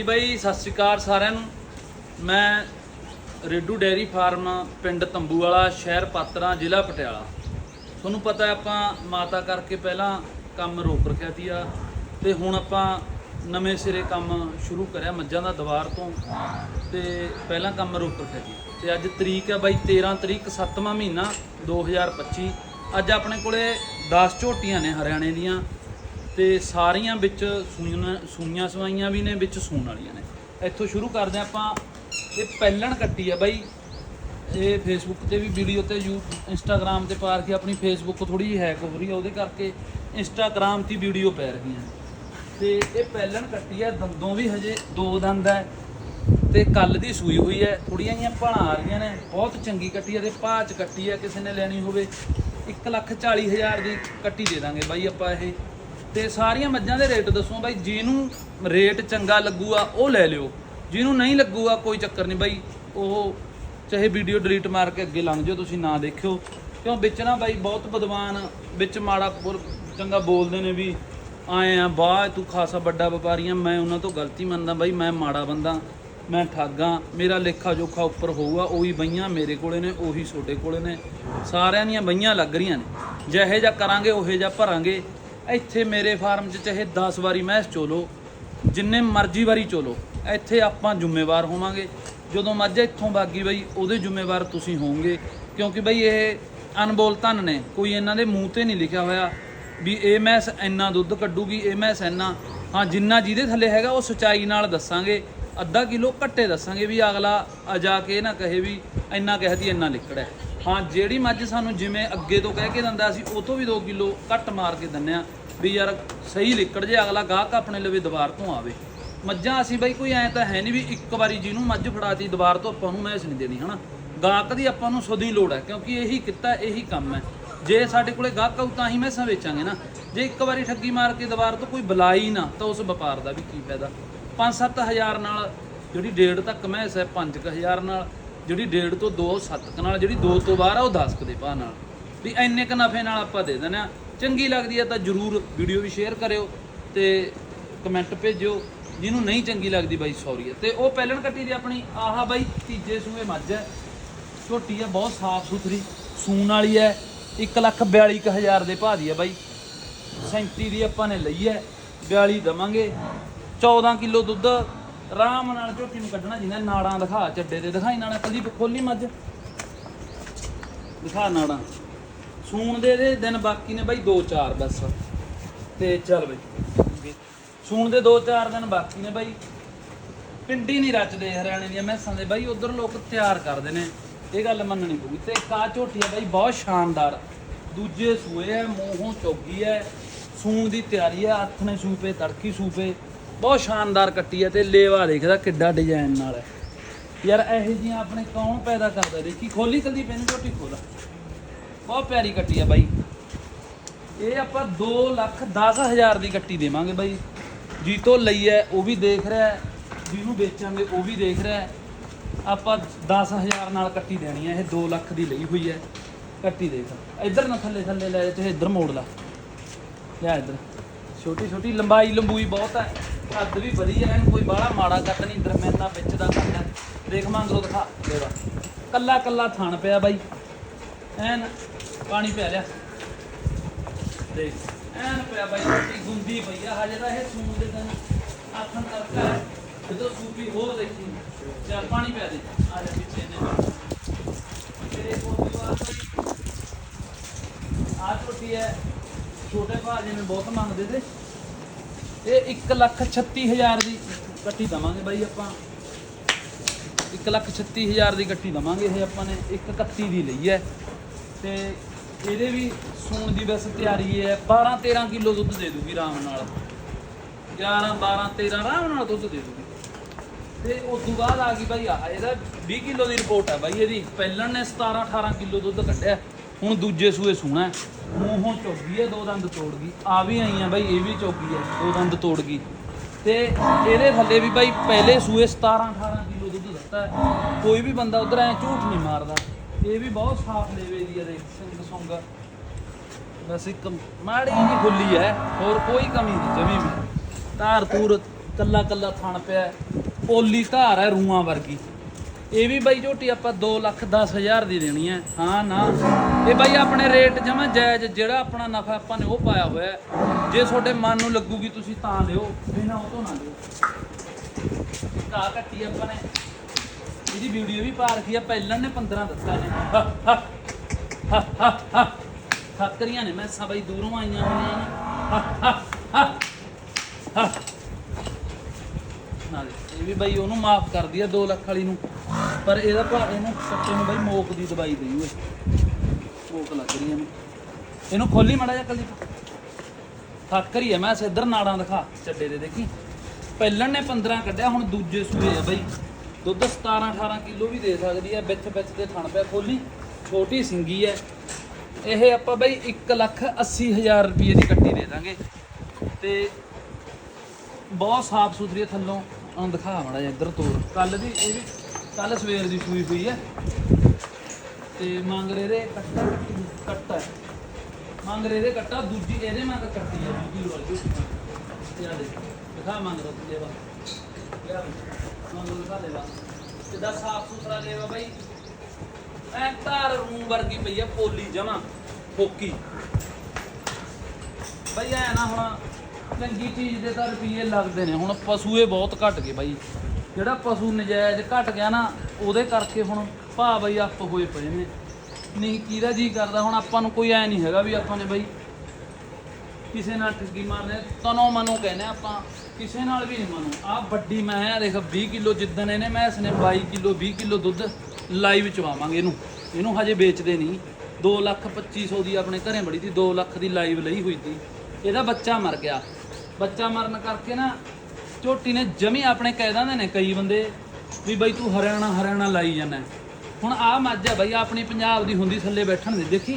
ਜੀ ਬਾਈ, ਸਤਿ ਸ਼੍ਰੀ ਅਕਾਲ ਸਾਰਿਆਂ ਨੂੰ। ਮੈਂ ਰੇਡੂ ਡੈਰੀ ਫਾਰਮ ਪਿੰਡ ਤੰਬੂ ਵਾਲਾ ਸ਼ਹਿਰ ਪਾਤਰਾਂ, ਜ਼ਿਲ੍ਹਾ ਪਟਿਆਲਾ। ਤੁਹਾਨੂੰ ਪਤਾ ਹੈ ਆਪਾਂ ਮਾਤਾ ਕਰਕੇ ਪਹਿਲਾਂ ਕੰਮ ਰੋਕ ਰੱਖਿਆ ਸੀ ਆ ਤੇ ਹੁਣ ਆਪਾਂ ਨਵੇਂ ਸਿਰੇ ਕੰਮ ਸ਼ੁਰੂ ਕਰਿਆ ਮੱਝਾਂ ਦਾ ਦੁਆਰ ਤੋਂ ਤੇ ਪਹਿਲਾਂ ਕੰਮ ਰੋਕ ਰੱਖਿਆ ਸੀ। ਤੇ ਅੱਜ ਤਰੀਕ ਹੈ ਬਾਈ 13 ਤਰੀਕ 7ਵਾਂ ਮਹੀਨਾ 2025 ਅੱਜ ਆਪਣੇ ਕੋਲੇ 10 ਝੋਟੀਆਂ ਨੇ ਹਰਿਆਣੇ ਦੀਆਂ। ਤੇ ਸਾਰੀਆਂ ਵਿੱਚ ਸੂਈਆਂ ਸੂਈਆਂ ਸਵਾਈਆਂ ਵੀ ਨੇ, ਵਿੱਚ ਸੂਣ ਵਾਲੀਆਂ ਨੇ। ਇੱਥੋਂ ਸ਼ੁਰੂ ਕਰਦੇ ਹਾਂ ਆਪਾਂ। ਇਹ ਪਹਿਲਣ ਕੱਟੀ ਆ ਬਾਈ। ਇਹ ਫੇਸਬੁੱਕ ਤੇ ਵੀ ਵੀਡੀਓ ਤੇ ਯੂ ਇੰਸਟਾਗ੍ਰam ਤੇ ਪਾ ਕੇ ਆਪਣੀ ਫੇਸਬੁੱਕ ਥੋੜੀ ਜਿਹੀ ਹੈਕ ਹੋ ਰਹੀ ਆ, ਉਹਦੇ ਕਰਕੇ ਇੰਸਟਾਗ੍ਰam ਤੇ ਵੀਡੀਓ ਪੈ ਰਹੀਆਂ ਤੇ ਇਹ ਪਹਿਲਣ ਕੱਟੀ ਆ, ਦੰਦੋਂ ਵੀ ਹਜੇ ਦੋ ਦੰਦ ਹੈ ਤੇ ਕੱਲ ਦੀ ਸੂਈ ਹੋਈ ਹੈ ਥੋੜੀਆਂ ਜੀਆਂ ਭਾਣਾ ਆ ਰਹੀਆਂ ਨੇ। ਬਹੁਤ ਚੰਗੀ ਕੱਟੀ ਹੈ ਤੇ ਭਾਅ ਚ ਕੱਟੀ ਹੈ ਕਿਸੇ ਨੇ ਲੈਣੀ ਹੋਵੇ 140000 ਦੀ ਕੱਟੀ ਦੇ ਦਾਂਗੇ ਬਾਈ ਆਪਾਂ ਇਹ। ਤੇ ਸਾਰੀਆਂ ਮੱਝਾਂ ਦੇ ਰੇਟ ਦੱਸੋ ਬਾਈ, ਜਿਹਨੂੰ ਰੇਟ ਚੰਗਾ ਲੱਗੂਗਾ ਉਹ ਲੈ ਲਿਓ। ਜਿਹਨੂੰ ਨਹੀਂ ਲੱਗੂਗਾ ਕੋਈ ਚੱਕਰ ਨਹੀਂ ਬਾਈ। ਉਹ ਚਾਹੇ ਵੀਡੀਓ ਡਿਲੀਟ ਮਾਰ ਕੇ ਅੱਗੇ ਲੰਘ ਜਾਓ, ਤੁਸੀਂ ਨਾ ਦੇਖਿਓ। ਕਿਉਂ ਵਿੱਚ ਨਾ ਬਾਈ, ਬਹੁਤ ਬਦਵਾਨ ਵਿੱਚ ਮਾੜਾ ਚੰਗਾ ਬੋਲਦੇ ਨੇ ਵੀ, ਆਏ ਆ ਬਾਹ ਤੂੰ ਖਾਸਾ ਵੱਡਾ ਵਪਾਰੀ ਆ, ਮੈਂ ਉਹਨਾਂ ਤੋਂ ਗਲਤੀ ਮੰਨਦਾ ਬਾਈ, ਮੈਂ ਮਾੜਾ ਬੰਦਾ, ਮੈਂ ਠੱਗਾਂ ਮੇਰਾ ਲੇਖਾ ਜੋਖਾ ਉੱਪਰ ਹੋਊਗਾ, ਉਹੀ ਬਈਆਂ ਮੇਰੇ ਕੋਲੇ ਨੇ, ਉਹੀ ਛੋਟੇ ਕੋਲੇ ਨੇ, ਸਾਰਿਆਂ ਦੀਆਂ ਬਈਆਂ ਲੱਗ ਰਹੀਆਂ ਨੇ। ਜਿਹੇ ਜਿਹਾ ਕਰਾਂਗੇ, ਉਹੇ ਜਿਹਾ ਭਰਾਂਗੇ ਇੱਥੇ ਮੇਰੇ ਫਾਰਮ 'ਚ ਚਾਹੇ 10 ਵਾਰੀ ਮੈਸ ਚੋਲੋ, ਜਿੰਨੇ ਮਰਜ਼ੀ ਵਾਰੀ ਚੋਲੋ, ਇੱਥੇ ਆਪਾਂ ਜ਼ਿੰਮੇਵਾਰ ਹੋਵਾਂਗੇ। ਜਦੋਂ ਮੱਝ ਇੱਥੋਂ ਬਾਗੀ ਬਈ, ਉਹਦੇ ਜ਼ਿੰਮੇਵਾਰ ਤੁਸੀਂ ਹੋਵੋਗੇ। ਕਿਉਂਕਿ ਬਈ ਇਹ ਅਨਬੋਲ ਧਨ ਨੇ, ਕੋਈ ਇਹਨਾਂ ਦੇ ਮੂੰਹ ਤੇ ਨਹੀਂ ਲਿਖਿਆ ਹੋਇਆ ਵੀ ਇਹ ਮੈਸ ਇੰਨਾ ਦੁੱਧ ਕੱਢੂਗੀ, ਇਹ ਮੈਸ ਇੰਨਾ। ਹਾਂ, ਜਿੰਨਾ ਜਿਹਦੇ ਥੱਲੇ ਹੈਗਾ, ਉਹ ਸਚਾਈ ਨਾਲ ਦੱਸਾਂਗੇ। ਅੱਧਾ ਕਿਲੋ ਘੱਟੇ ਦੱਸਾਂਗੇ ਵੀ ਅਗਲਾ ਆ ਜਾ ਕੇ ਇਹ ਨਾ ਕਹੇ ਵੀ ਇੰਨਾ ਕਹਿਦੀ ਇੰਨਾ ਲਿਕੜ ਹਾਂ, ਜਿਹੜੀ ਮੱਝ ਸਾਨੂੰ ਜਿਵੇਂ ਅੱਗੇ ਤੋਂ ਕਹਿ ਕੇ ਦਿੰਦਾ ਅਸੀਂ ਉਹ ਤੋਂ ਵੀ 2 ਕਿਲੋ ਘੱਟ ਮਾਰ ਕੇ ਦਿੰਨੇ ਆ ਵੀ ਯਾਰ ਸਹੀ ਲਿਕੜ ਜੇ, ਅਗਲਾ ਗਾਹਕ ਆਪਣੇ ਲਵੇ ਦੁਬਾਰ ਤੋਂ ਆਵੇ। ਮੱਝਾਂ ਅਸੀਂ ਬਾਈ ਕੋਈ ਐ ਤਾਂ ਹੈ ਨਹੀਂ ਵੀ ਇੱਕ ਵਾਰੀ ਜਿਹਨੂੰ ਮੱਝ ਫੜਾਤੀ ਦੁਬਾਰ ਤੋਂ ਆਪਾਂ ਨੂੰ ਮੈਸ ਨਹੀਂ ਦੇਣੀ, ਹਨਾ? ਗਾਹਕ ਦੀ ਆਪਾਂ ਨੂੰ ਸਦੀ ਲੋੜ ਹੈ, ਕਿਉਂਕਿ ਇਹੀ ਕਿੱਤਾ, ਇਹੀ ਕੰਮ ਹੈ। ਜੇ ਸਾਡੇ ਕੋਲੇ ਗਾਹਕ ਆਊ ਤਾਂ ਹੀ ਮੈਸਾਂ ਵੇਚਾਂਗੇ ਨਾ। ਜੇ ਇੱਕ ਵਾਰੀ ਠੱਗੀ ਮਾਰ ਕੇ ਦੁਬਾਰ ਤੋਂ ਕੋਈ ਬੁਲਾਈ ਨਾ, ਤਾਂ ਉਸ ਵਪਾਰ ਦਾ ਵੀ ਕੀ ਫਾਇਦਾ? 5-7000 ਨਾਲ ਜਿਹੜੀ ਡੇਢ ਤੱਕ ਮੈਸ ਹੈ 5000 ਨਾਲ ਜਿਹੜੀ ਡੇਢ ਤੋਂ 2 7 ਨਾਲ ਜਿਹੜੀ 2 ਤੋਂ ਬਾਹਰ ਆ, ਉਹ 10 ਦੇ ਭਾਅ ਨਾਲ। ਵੀ ਇੰਨੇ ਕ ਨਫੇ ਨਾਲ ਆਪਾਂ ਦੇ ਦਿੰਦੇ ਆ ਚੰਗੀ ਲੱਗਦੀ ਹੈ ਤਾਂ ਜਰੂਰ ਵੀਡੀਓ ਵੀ ਸ਼ੇਅਰ ਕਰਿਓ ਤੇ ਕਮੈਂਟ ਭੇਜਿਓ। ਜਿਹਨੂੰ ਨਹੀਂ ਚੰਗੀ ਲੱਗਦੀ ਬਾਈ ਸੌਰੀ ਹੈ। ਤੇ ਉਹ ਪਹਿਲਣ ਕੱਟੀ ਦੀ ਆਪਣੀ, ਆਹਾ ਬਾਈ, ਤੀਜੇ ਸੂਏ ਮੱਝ ਹੈ। ਝੋਟੀ ਹੈ, ਬਹੁਤ ਸਾਫ਼ ਸੁਥਰੀ, ਸੂਣ ਵਾਲੀ ਹੈ। 142000 ਦੇ ਭਾਅ ਦੀ ਹੈ ਬਾਈ। 37 ਦੀ ਆਪਾਂ ਨੇ ਲਈ ਹੈ 42 ਦਵਾਂਗੇ। 14 ਕਿਲੋ ਦੁੱਧ ਆਰਾਮ ਨਾਲ ਝੋਟੀ ਨੂੰ ਕੱਢਣਾ ਜਿੰਨਾ ਨਾੜਾਂ ਦਿਖਾ, ਚੱਡੇ ਤੇ ਦਿਖਾਈ ਨਾੜਾਂ ਕਦੀ ਖੋਲੀ ਮੱਝ। ਦਿਖਾ ਨਾੜਾਂ। ਸੂਣ ਦੇ ਦੇ ਦਿਨ ਬਾਕੀ ਨੇ ਬਾਈ 2-4 ਬਸ। ਤੇ ਚੱਲ ਬਾਈ। ਸੂਣ ਦੇ 2-4 ਦਿਨ ਬਾਕੀ ਨੇ ਬਾਈ। ਪਿੰਡੀ ਨਹੀਂ ਰਚਦੇ ਹਰਿਆਣੇ ਦੀਆਂ ਮੈਸਾਂ ਦੇ। ਬਾਈ ਉਧਰ ਲੋਕ ਤਿਆਰ ਕਰਦੇ ਨੇ। ਇਹ ਗੱਲ ਮੰਨਣੀ ਪਊਗੀ। ਤੇ ਕਾ ਝੋਟੀ ਹੈ ਬਾਈ, ਬਹੁਤ ਸ਼ਾਨਦਾਰ। ਦੂਜੇ ਸੂਏ ਹੈ ਮੂੰਹੋਂ ਚੌਗੀ ਹੈ ਸੂਣ ਦੀ ਤਿਆਰੀ ਹੈ ਹੱਥ ਨੇ ਸੂਪੇ, ਤੜਕੀ ਸੂਪੇ। ਬਹੁਤ ਸ਼ਾਨਦਾਰ ਕੱਟੀ ਹੈ ਤੇ ਲੇਵਾ ਦੇਖਦਾ ਕਿੱਡਾ ਡਿਜ਼ਾਈਨ ਨਾਲ ਹੈ। ਯਾਰ, ਇਹੋ ਜਿਹੀਆਂ ਆਪਣੇ ਕੌਣ ਪੈਦਾ ਕਰਦਾ? ਦੇਖੀ, ਖੋਲੀ ਕਲਦੀ ਪੈਨ ਝੋਟੀ, ਖੋਲਾ। ਬਹੁਤ ਪਿਆਰੀ ਕੱਟੀ ਆ ਬਾਈ। ਇਹ ਆਪਾਂ 2 ਲੱਖ 10 ਹਜ਼ਾਰ ਦੀ ਕੱਟੀ ਦੇਵਾਂਗੇ ਬਾਈ। ਜੀਤੋ ਲਈ ਹੈ, ਉਹ ਵੀ ਦੇਖ ਰਿਹਾ ਹੈ। ਜਿਹਨੂੰ ਵੇਚਾਂਗੇ, ਉਹ ਵੀ ਦੇਖ ਰਿਹਾ ਹੈ। ਆਪਾਂ 10000 ਨਾਲ ਕੱਟੀ ਦੇਣੀ ਹੈ, ਇਹ 2 ਲੱਖ ਦੀ ਲਈ ਹੋਈ ਹੈ। ਕੱਟੀ ਦੇਖ। ਇੱਧਰ ਨਾ ਥੱਲੇ ਥੱਲੇ ਲੈ ਜਾ ਚਾਹੇ ਇੱਧਰ ਮੋੜ ਲਾ। ਲਿਆ ਇੱਧਰ। ਛੋਟੀ ਛੋਟੀ ਲੰਬਾਈ, ਲੰਬੂਈ ਬਹੁਤ ਹੈ। ਹੱਦ ਵੀ ਵਧੀਆ ਹੈ ਕੋਈ ਬਾਹਲਾ ਮਾੜਾ ਕੱਟ ਨਹੀਂ, ਦਰਮਿਆਨਾ ਵਿੱਚ ਦਾ ਕੱਦ ਹੈ ਦੇਖ ਮੰਗਰੋ ਦਿਖਾ। ਦੇਵਾ ਕੱਲਾ ਕੱਲਾ ਥਣ ਪਿਆ ਬਾਈ। ਐਨ ਪਾਣੀ ਪਿਆ ਲਿਆ। ਦੇਖ, ਐਨ ਪਿਆ ਬਾਈ, ਰੋਟੀ ਗੁੰਦੀ ਪਈ ਆ, ਹਜੇ ਤਾਂ ਇਹ ਸੂਣ ਦੇ ਦਿਨ ਆਥਣ ਕਰਦਾ ਹੈ ਜਦੋਂ ਸੂਪੀ ਹੋਰ ਦੇਖੀ, ਚੱਲ ਪਾਣੀ ਪਿਆ ਦੇ। ਆ ਜਾ ਪਿੱਛੇ ਨੇ ਤੇਰੇ ਕੋਲ ਦੀ ਆ ਛੋਟੀ ਹੈ, ਛੋਟੇ ਭਾਅ ਨੇ ਬਹੁਤ ਮੰਗਦੇ ਤੇ। ਇਹ 1 ਲੱਖ 36 ਹਜ਼ਾਰ ਦੀ ਕੱਟੀ ਦਵਾਂਗੇ ਬਾਈ ਆਪਾਂ। 1 ਲੱਖ 36 ਹਜ਼ਾਰ ਦੀ ਕੱਟੀ ਦਵਾਂਗੇ ਇਹ ਆਪਾਂ ਨੇ 131 ਦੀ ਲਈ ਹੈ। ਤੇ ਇਹਦੇ ਵੀ ਸੂਣ ਦੀ ਬਸ ਤਿਆਰੀ ਹੈ 12 13 ਕਿਲੋ ਦੁੱਧ ਦੇ ਦੂਗੀ ਆਰਾਮ ਨਾਲ। 11 12 13 ਆਰਾਮ ਨਾਲ ਦੁੱਧ ਦੇ ਦੂਗੀ। ਤੇ ਉਸ ਤੋਂ ਬਾਅਦ ਆ ਗਈ ਬਾਈ ਆ ਇਹਦਾ 20 ਕਿਲੋ ਦੀ ਰਿਪੋਰਟ ਹੈ ਬਾਈ ਇਹਦੀ। ਪਹਿਲਣ ਨੇ 17 18 ਕਿਲੋ ਦੁੱਧ ਕੱਢਿਆ, ਹੁਣ ਦੂਜੇ ਸੂਏ ਸੂਣਾ ਹੈ। ਮੂੰਹੋਂ ਚੋਗੀ ਹੈ ਦੋ ਦੰਦ ਤੋੜ ਗਈ। ਆ ਵੀ ਆਈਆਂ ਬਾਈ, ਇਹ ਵੀ ਚੋਗੀ ਹੈ ਦੋ ਦੰਦ ਤੋੜ ਗਈ। ਤੇ ਇਹਦੇ ਥੱਲੇ ਵੀ ਬਾਈ ਪਹਿਲੇ ਸੂਏ 17 18 ਕਿਲੋ ਦੁੱਧ ਦਿੱਤਾ ਹੈ। ਕੋਈ ਵੀ ਬੰਦਾ ਉਧਰ ਐ ਝੂਠ ਨਹੀਂ ਮਾਰਦਾ। ਇਹ ਵੀ ਬਹੁਤ ਸਾਫ਼ ਲੇਵੇ ਦੀ ਹੈ ਦੇਖ, ਸਿੰਘ ਸੁੰਗ। ਬਸ ਇੱਕ ਮਾੜੀ ਜਿਹੀ ਖੁੱਲੀ ਹੈ, ਹੋਰ ਕੋਈ ਕਮੀ ਨਹੀਂ, ਜਮੀ ਵੀ। ਧਾਰ ਤੂਰ ਕੱਲਾ ਕੱਲਾ ਥਣ ਪਿਆ ਹੈ। ਪੋਲੀ ਧਾਰ ਹੈ ਰੂਹਾਂ ਵਰਗੀ। ਇਹ ਵੀ ਬਾਈ ਝੋਟੀ ਆਪਾਂ 2 ਲੱਖ 10 ਹਜ਼ਾਰ ਦੀ ਦੇਣੀ ਹੈ। ਹਾਂ, ਨਾ। ਇਹ ਬਾਈ ਆਪਣੇ ਰੇਟ ਜਮਾ ਜਾਇਜ਼, ਜਿਹੜਾ ਆਪਣਾ ਨਫਾ ਆਪਾਂ ਨੇ ਉਹ ਪਾਇਆ ਹੋਇਆ ਜੇ ਤੁਹਾਡੇ ਮਨ ਨੂੰ ਲੱਗੂਗੀ ਤੁਸੀਂ ਤਾਂ ਲਿਓ, ਬਿਨਾਂ ਉਹ ਤੋਂ ਨਾ ਲਿਓ। ਕਾ ਕੱਟੀ ਆਪਾਂ ਨੇ। ਇਹਦੀ ਵੀਡੀਓ ਵੀ ਪਾ ਰੱਖੀ ਆ, ਪਹਿਲਾਂ ਨੇ 15 ਦੱਸਿਆ ਨੇ। ਖੱਕਰੀਆਂ ਨੇ, ਮੈਂ ਸਭਈ ਦੂਰੋਂ ਆਈਆਂ ਹੋਈਆਂ ਨੇ। ਨਾਲੇ ਇਹ ਵੀ ਬਾਈ ਉਹਨੂੰ ਮਾਫ ਕਰਦੀ ਆ 2 ਲੱਖ ਵਾਲੀ ਨੂੰ। ਪਰ ਇਹਦਾ ਭਾ ਇਹਨੂੰ ਸੱਚੇ ਨੂੰ ਬਾਈ ਮੋਕ ਦੀ ਦਵਾਈ ਦੇਈ ਓਏ। ਮੋਕ ਲੱਗ ਰਹੀ ਇਹਨੂੰ। ਇਹਨੂੰ ਖੋਲੀ ਮੜਾ ਜਾ ਕੱਲੀ ਥੱਕ ਰਹੀ ਹੈ ਮੈਂ ਸਿੱਧਰ ਨਾੜਾਂ ਦਿਖਾ, ਚੱਡੇ ਦੇ ਦੇਖੀ। ਪਹਿਲਣ ਨੇ 15 ਕੱਢਿਆ, ਹੁਣ ਦੂਜੇ ਸੂਏ ਆ ਬਾਈ। ਦੁੱਧ 17 18 ਕਿਲੋ ਵੀ ਦੇ ਸਕਦੀ ਹੈ ਵਿੱਚ ਵਿੱਚ ਦੇ ਥਣ ਪਿਆ ਖੋਲੀ। ਛੋਟੀ ਸਿੰਗੀ ਹੈ ਇਹ ਆਪਾਂ ਬਾਈ 1 ਲੱਖ 80 ਹਜ਼ਾਰ ਰੁਪਏ ਦੀ ਕੱਟੀ ਦੇ ਦਾਂਗੇ। ਤੇ ਬਹੁਤ ਸਾਫ਼ ਸੁਥਰੀ ਥੱਲੋਂ। ਆਹ ਦਿਖਾ ਮੜਾ ਇੱਧਰ ਤੋਰ ਕੱਲ ਦੀ ਇਹ ਵੀ ਕੱਲ ਸਵੇਰ ਦੀ ਸੂਈ ਪਈ ਹੈ। ਤੇ ਮੰਗ ਰਹੇ ਦੇ ਕੱਟਾ ਕੱਟਾ ਮੰਗ ਰਹੇ ਦੇ ਕੱਟਾ ਦੂਜੀ ਇਹਦੇ ਮੰਗ ਕੱਟੀ ਹੈ ਦੂਜੀ ਵਾਲੀ। ਤੇ ਆ ਦੇ ਦਿਖਾ ਮੰਗ ਰੋ ਦੇਵਾ ਲਿਆ ਬਈ, ਮੰਗ ਦਿਖਾ ਦੇਵਾ ਕਿੱਦਾਂ ਸਾਫ਼ ਸੁਥਰਾ ਲੇਵਾ ਬਾਈ। ਐ ਤਾਰ ਰੂਮ ਵਰਗੀ ਪਈ ਆ ਪੋਲੀ ਜਮਾ ਫੋਕੀ। ਬਈ ਐ ਨਾ ਹੁਣ ਚੰਗੀ ਚੀਜ਼ ਦੇ ਤਾਂ ਰੁਪਏ ਲੱਗਦੇ ਨੇ। ਹੁਣ ਪਸ਼ੂਏ ਬਹੁਤ ਘਟ ਗਏ ਬਾਈ। ਜਿਹੜਾ ਪਸ਼ੂ ਨਜਾਇਜ਼ ਘਟ ਗਿਆ ਨਾ, ਉਹਦੇ ਕਰਕੇ ਹੁਣ ਭਾ ਬਈ ਆਪ ਹੋਏ ਪਏ ਨੇ। ਨਹੀਂ, ਕਿਹਦਾ ਜੀ ਕਰਦਾ? ਹੁਣ ਆਪਾਂ ਨੂੰ ਕੋਈ ਐ ਨਹੀਂ ਹੈਗਾ ਵੀ ਆਪਾਂ ਨੇ ਬਈ ਕਿਸੇ ਨਾਲ ਠੱਗੀ ਮਾਰਨੇ ਤਨੋਂ ਮਨੋਂ ਕਹਿੰਦੇ ਆਪਾਂ, ਕਿਸੇ ਨਾਲ ਵੀ ਨਹੀਂ ਮਨੋਂ। ਆ ਵੱਡੀ ਮੈਂ ਆ, ਦੇਖ 20 ਕਿਲੋ ਜਿੱਦਣ ਇਹਨੇ ਮੈਂ ਇਸਨੇ 22 ਕਿਲੋ 20 ਕਿਲੋ ਦੁੱਧ ਲਾਈਵ ਚਵਾਵਾਂਗੇ ਇਹਨੂੰ। ਇਹਨੂੰ ਹਜੇ ਵੇਚਦੇ ਨਹੀਂ। 2 ਲੱਖ 2500 ਦੀ ਆਪਣੇ ਘਰੇ ਬੜੀ ਸੀ 2 ਲੱਖ ਦੀ ਲਾਈਵ ਲਈ ਹੋਈ ਸੀ। ਇਹਦਾ ਬੱਚਾ ਮਰ ਗਿਆ। ਬੱਚਾ ਮਰਨ ਕਰਕੇ ਨਾ ਝੋਟੀ ਨੇ ਜਮੀ ਆਪਣੇ ਕਹਿ ਦਿੰਦੇ ਨੇ ਕਈ ਬੰਦੇ, ਵੀ ਬਾਈ ਤੂੰ ਹਰਿਆਣਾ ਹਰਿਆਣਾ ਲਾਈ ਜਾਂਦਾ। ਹੁਣ ਆ ਮੱਝ ਆ ਬਾਈ, ਆਪਣੀ ਪੰਜਾਬ ਦੀ ਹੁੰਦੀ ਥੱਲੇ ਬੈਠਣ ਦੇ, ਦੇਖੀ?